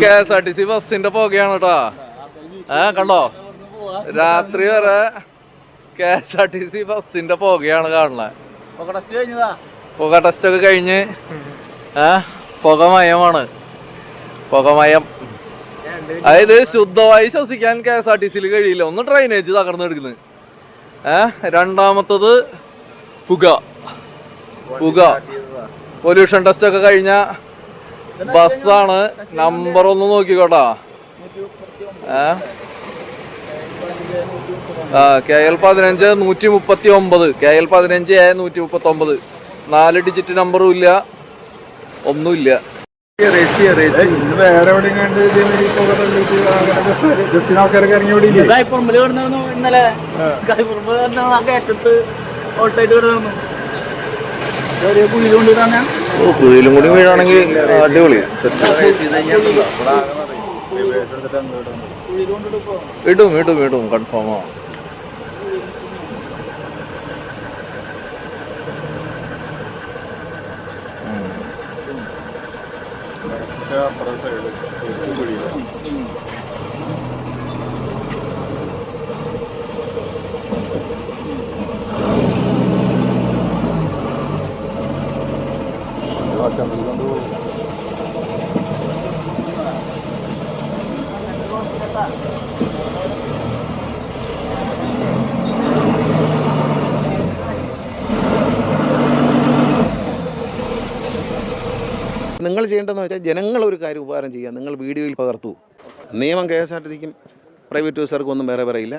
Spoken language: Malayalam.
K S R T C ബസ്സിന്റെ പുകയാണ് കേട്ടോ. ഏ കണ്ടോ? രാത്രി വരെ K S R T C ബസ്സിന്റെ പുകയാണ് കാണുന്നത് പുക ടെസ്റ്റ് ഒക്കെ കഴിഞ്ഞ് ഏ പുകമയമാണ് പുകമയം അതായത് ശുദ്ധമായി ശ്വസിക്കാൻ കെ എസ് ആർ ടി സിയിൽ കഴിയില്ല. ഒന്ന് ഡ്രൈനേജ് തകർന്നെടുക്കുന്നത് ഏ രണ്ടാമത്തത് പുക. പുക. പൊല്യൂഷൻ ടെസ്റ്റ് ഒക്കെ കഴിഞ്ഞ ബസ്സാണ്. നമ്പർ ഒന്ന് നോക്കിക്കോട്ടാ. ഏ? ആ കെ എൽ പതിനഞ്ച് നൂറ്റി മുപ്പത്തി ഒമ്പത് കെ എൽ പതിനഞ്ച് എ നൂറ്റി മുപ്പത്തി ഒമ്പത് നാല് ഡിജിറ്റ് നമ്പറും ഇല്ല ഒന്നുമില്ല ഇന്നലെ ഓ കുഴിയിലും കൂടി വീഴാണെങ്കിൽ അടിപൊളി. ഇടും ഇടും കൊണ്ടിട്ട് Yeah, ഇടും ഇടും ഇടും അതുകൊണ്ട് നിങ്ങൾ ചെയ്യേണ്ടതെന്ന് വെച്ചാൽ ജനങ്ങൾ ഒരു കാര്യം ഉപകാരം ചെയ്യുക നിങ്ങൾ വീഡിയോയിൽ പകർത്തു. നിയമം കെ എസ് ആർ ടി സിക്കും പ്രൈവറ്റ് ബസ്സുകാർക്കും ഒന്നും വേറെ പറയില്ല.